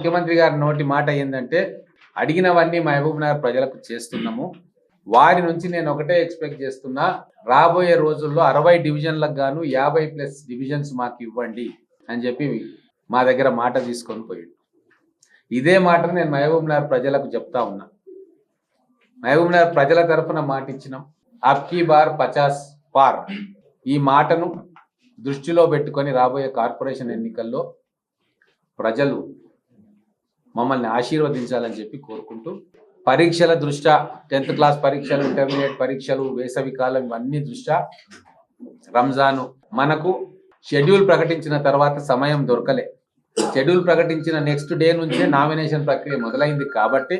ముఖ్యమంత్రి గారి నోటి మాట ఏంటంటే అడిగినవన్నీ మహబూబ్ నగర్ ప్రజలకు చేస్తున్నాము. వారి నుంచి నేను ఒకటే ఎక్స్పెక్ట్ చేస్తున్నా రాబోయే రోజుల్లో అరవై డివిజన్లకు గాను యాభై ప్లస్ డివిజన్స్ మాకు ఇవ్వండి అని చెప్పి మా దగ్గర మాట తీసుకొని పోయాడు. ఇదే మాటను నేను మహబూబ్ నగర్ ప్రజలకు చెప్తా ఉన్నా. మహబూబ్ నగర్ ప్రజల తరఫున మాట ఇచ్చినాం. అబ్కీ బార్ పచాస్ పార్. ఈ మాటను దృష్టిలో పెట్టుకొని రాబోయే కార్పొరేషన్ ఎన్నికల్లో ప్రజలు మమ్మల్ని ఆశీర్వదించాలని చెప్పి కోరుకుంటూ పరీక్షల దృష్ట్యా టెన్త్ క్లాస్ పరీక్షలు ఇంటర్మీడియట్ పరీక్షలు వేసవి కాలం ఇవన్నీ దృష్ట్యా రంజాను మనకు షెడ్యూల్ ప్రకటించిన తర్వాత సమయం దొరకలే. షెడ్యూల్ ప్రకటించిన నెక్స్ట్ డే నుంచే నామినేషన్ ప్రక్రియ మొదలైంది కాబట్టి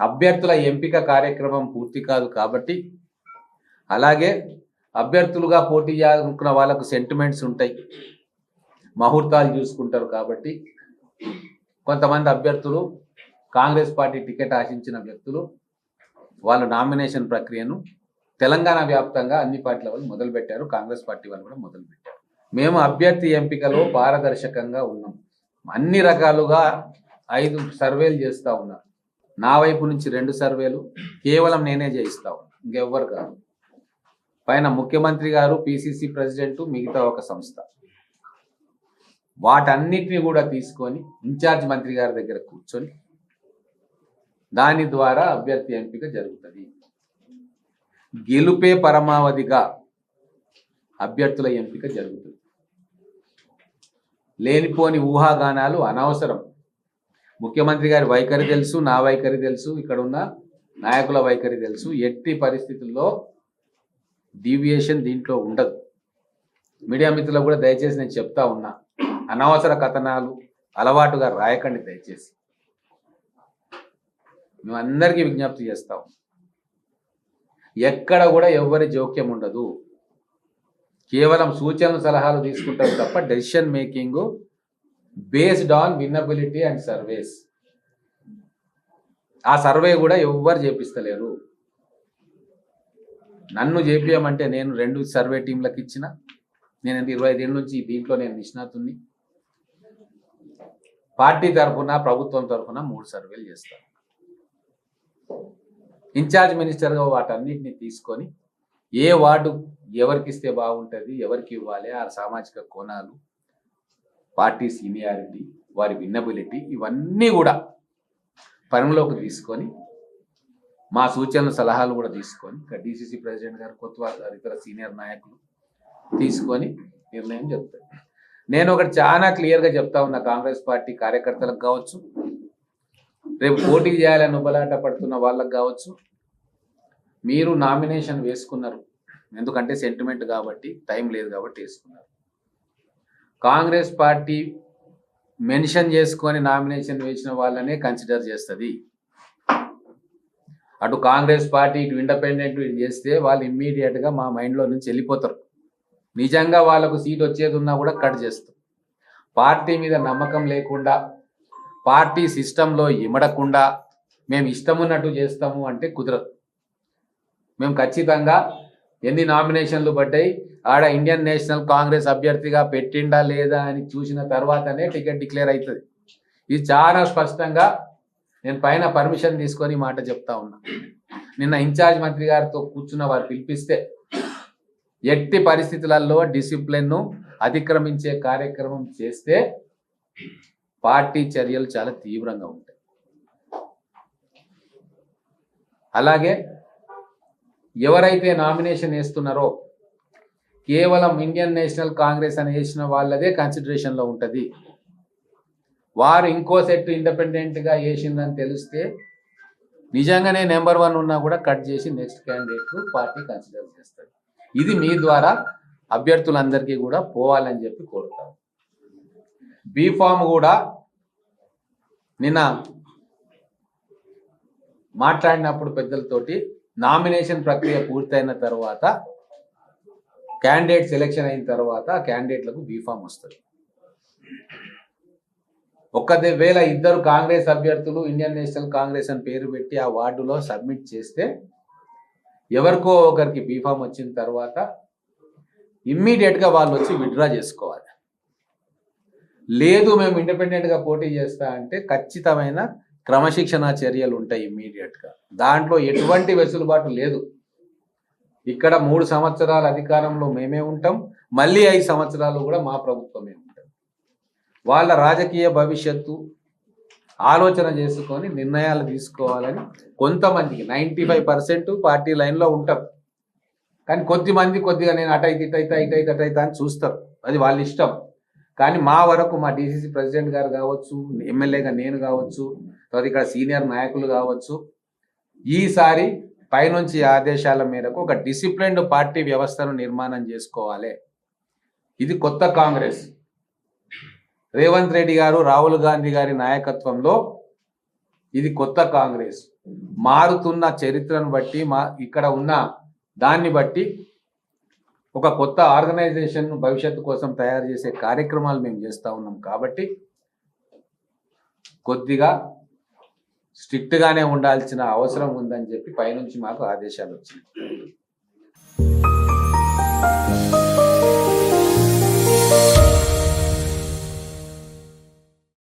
అభ్యర్థుల ఎంపిక కార్యక్రమం పూర్తి కాదు కాబట్టి అలాగే అభ్యర్థులుగా పోటీ చేయాలనుకున్న వాళ్ళకు సెంటిమెంట్స్ ఉంటాయి. ముహూర్తాలు చూసుకుంటారు కాబట్టి కొంతమంది అభ్యర్థులు కాంగ్రెస్ పార్టీ టికెట్ ఆశించిన వ్యక్తులు వాళ్ళ నామినేషన్ ప్రక్రియను తెలంగాణ వ్యాప్తంగా అన్ని పార్టీల వాళ్ళు మొదలుపెట్టారు కాంగ్రెస్ పార్టీ వాళ్ళు కూడా మొదలుపెట్టారు. మేము అభ్యర్థి ఎంపికలో పారదర్శకంగా ఉన్నాం. అన్ని రకాలుగా ఐదు సర్వేలు చేస్తూ ఉన్నారు. నా వైపు నుంచి రెండు సర్వేలు కేవలం నేనే చేయిస్తా ఉన్నా ఇంకెవ్వరు కాదు. పైన ముఖ్యమంత్రి గారు పిసిసి ప్రెసిడెంట్ మిగతా ఒక సంస్థ. వాటన్నిటిని కూడా తీసుకొని ఇన్ఛార్జ్ మంత్రి గారి దగ్గర కూర్చొని దాని ద్వారా అభ్యర్థి ఎంపిక జరుగుతుంది. గెలుపే పరమావధిగా అభ్యర్థుల ఎంపిక జరుగుతుంది. లేనిపోని ఊహాగానాలు అనవసరం. ముఖ్యమంత్రి గారి వైఖరి తెలుసు నా వైఖరి తెలుసు ఇక్కడ ఉన్న నాయకుల వైఖరి తెలుసు. ఎట్టి పరిస్థితుల్లో డీవియేషన్ దీంట్లో ఉండదు. మీడియా మిత్రులకు కూడా దయచేసి నేను చెప్తా ఉన్నా. అనవసర కథనాలు అలవాటుగా రాయకండి దయచేసి. మేము అందరికీ విజ్ఞప్తి చేస్తాం. ఎక్కడ కూడా ఎవ్వరి జోక్యం ఉండదు. కేవలం సూచనలు సలహాలు తీసుకుంటారు తప్ప decision making based on winnability and surveys ఆ సర్వే కూడా ఎవ్వరు చేపిస్తలేరు. నన్ను చేపియమంటే నేను రెండు సర్వే టీంలకు ఇచ్చిన నేను ఇరవై ఐదేళ్ళ నుంచి దీంట్లో నేను నిష్ణాతుని పార్టీ తరఫున ప్రభుత్వం తరఫున మూడు సర్వేలు చేస్తారు. ఇన్ఛార్జ్ మినిస్టర్గా వాటన్నిటిని తీసుకొని ఏ వార్డు ఎవరికి ఇస్తే బాగుంటుంది ఎవరికి ఇవ్వాలి ఆ సామాజిక కోణాలు పార్టీ సీనియారిటీ వారి విన్నబిలిటీ ఇవన్నీ కూడా పరిగణలోకి తీసుకొని మా సూచనలు సలహాలు కూడా తీసుకొని ఇక్కడ డిసిసి ప్రెసిడెంట్ గారు కొత్త ఇతర సీనియర్ నాయకులు తీసుకొని నిర్ణయం చెప్తారు నేను ఒకటి చాలా క్లియర్గా చెప్తా ఉన్నా కాంగ్రెస్ పార్టీ కార్యకర్తలకు కావచ్చు. రేపు పోటీ చేయాలని ఉబలాట పడుతున్న వాళ్ళకు కావచ్చు. మీరు నామినేషన్ వేసుకున్నారు. ఎందుకంటే సెంటిమెంట్ కాబట్టి టైం లేదు కాబట్టి వేసుకున్నారు. కాంగ్రెస్ పార్టీ మెన్షన్ చేసుకొని నామినేషన్ వేసిన వాళ్ళనే కన్సిడర్ చేస్తుంది. అటు కాంగ్రెస్ పార్టీ ఇటు ఇండిపెండెంట్ చేస్తే వాళ్ళు ఇమ్మీడియట్గా మా మైండ్లో నుంచి వెళ్ళిపోతారు. నిజంగా వాళ్ళకు సీట్ వచ్చేది ఉన్నా కూడా కట్ చేస్తాం. పార్టీ మీద నమ్మకం లేకుండా పార్టీ సిస్టంలో ఇమడకుండా మేము ఇష్టమున్నట్టు చేస్తాము అంటే కుదరదు. మేము ఖచ్చితంగా ఎన్ని నామినేషన్లు పడ్డాయి ఆడ ఇండియన్ నేషనల్ కాంగ్రెస్ అభ్యర్థిగా పెట్టిండా లేదా అని చూసిన తర్వాతనే టికెట్ డిక్లేర్ అవుతుంది ఇది చాలా స్పష్టంగా నేను పైన పర్మిషన్ తీసుకొని మాట చెప్తా ఉన్నా. నిన్న ఇన్ఛార్జ్ మంత్రి గారితో కూర్చున్న వారు పిలిపిస్తే ఎట్టి పరిస్థితులలో డిసిప్లిన్ను అతిక్రమించే కార్యక్రమం చేస్తే పార్టీ చర్యలు చాలా తీవ్రంగా ఉంటాయి. అలాగే ఎవరైతే నామినేషన్ వేస్తున్నారో కేవలం ఇండియన్ నేషనల్ కాంగ్రెస్ అని వేసిన వాళ్ళదే కన్సిడరేషన్లో ఉంటుంది. వారు ఇంకో సెట్ ఇండిపెండెంట్గా వేసిందని తెలిస్తే నిజంగానే నెంబర్ వన్ ఉన్నా కూడా కట్ చేసి నెక్స్ట్ క్యాండిడేట్ పార్టీ కన్సిడర్ చేస్తారు. ఇది మీ ద్వారా అభ్యర్థులందరికీ కూడా పోవాలని చెప్పి కోరుతాం. బీఫామ్ కూడా నిన్న మాట్లాడినప్పుడు పెద్దలతోటి నామినేషన్ ప్రక్రియ పూర్తయిన తర్వాత క్యాండిడేట్ సెలెక్షన్ అయిన తర్వాత క్యాండిడేట్లకు బీఫామ్ వస్తుంది. ఒక్కదే వేళ ఇద్దరు కాంగ్రెస్ అభ్యర్థులు ఇండియన్ నేషనల్ కాంగ్రెస్ అని పేరు పెట్టి ఆ వార్డులో సబ్మిట్ చేస్తే ఎవరికో ఒకరికి బీఫామ్ వచ్చిన తర్వాత ఇమ్మీడియట్గా వాళ్ళు వచ్చి విత్డ్రా చేసుకోవాలి. లేదు మేము ఇండిపెండెంట్గా పోటీ చేస్తా అంటే ఖచ్చితమైన క్రమశిక్షణ చర్యలు ఉంటాయి ఇమ్మీడియట్గా దాంట్లో ఎటువంటి వెసులుబాటు లేదు. ఇక్కడ మూడు సంవత్సరాల అధికారంలో మేమే ఉంటాం. మళ్ళీ ఐదు సంవత్సరాలు కూడా మా ప్రభుత్వమే ఉంటాం. వాళ్ళ రాజకీయ భవిష్యత్తు ఆలోచన చేసుకొని నిర్ణయాలు తీసుకోవాలని కొంతమందికి నైంటీ ఫైవ్ పర్సెంట్ పార్టీ లైన్లో ఉంటారు కానీ కొద్దిమంది కొద్దిగా నేను అటైతే ఇటైతే ఇటైతే అటైతే అని చూస్తారు. అది వాళ్ళ ఇష్టం. కానీ మా వరకు మా డిసిసి ప్రెసిడెంట్ గారు కావచ్చు ఎమ్మెల్యేగా నేను కావచ్చు తర్వాత ఇక్కడ సీనియర్ నాయకులు కావచ్చు ఈసారి పైనుంచి ఆదేశాల మేరకు ఒక డిసిప్లిన్డ్ పార్టీ వ్యవస్థను నిర్మాణం చేసుకోవాలి. ఇది కొత్త కాంగ్రెస్. రేవంత్ రెడ్డి గారు రాహుల్ గాంధీ గారి నాయకత్వంలో ఇది కొత్త కాంగ్రెస్. మారుతున్న చరిత్రను బట్టి మా ఇక్కడ ఉన్న దాన్ని బట్టి ఒక కొత్త ఆర్గనైజేషన్ భవిష్యత్తు కోసం తయారు చేసే కార్యక్రమాలు మేము చేస్తూ ఉన్నాం కాబట్టి కొద్దిగా స్ట్రిక్ట్గానే ఉండాల్సిన అవసరం ఉందని చెప్పి పైనుంచి మాకు ఆదేశాలు వచ్చినాయి.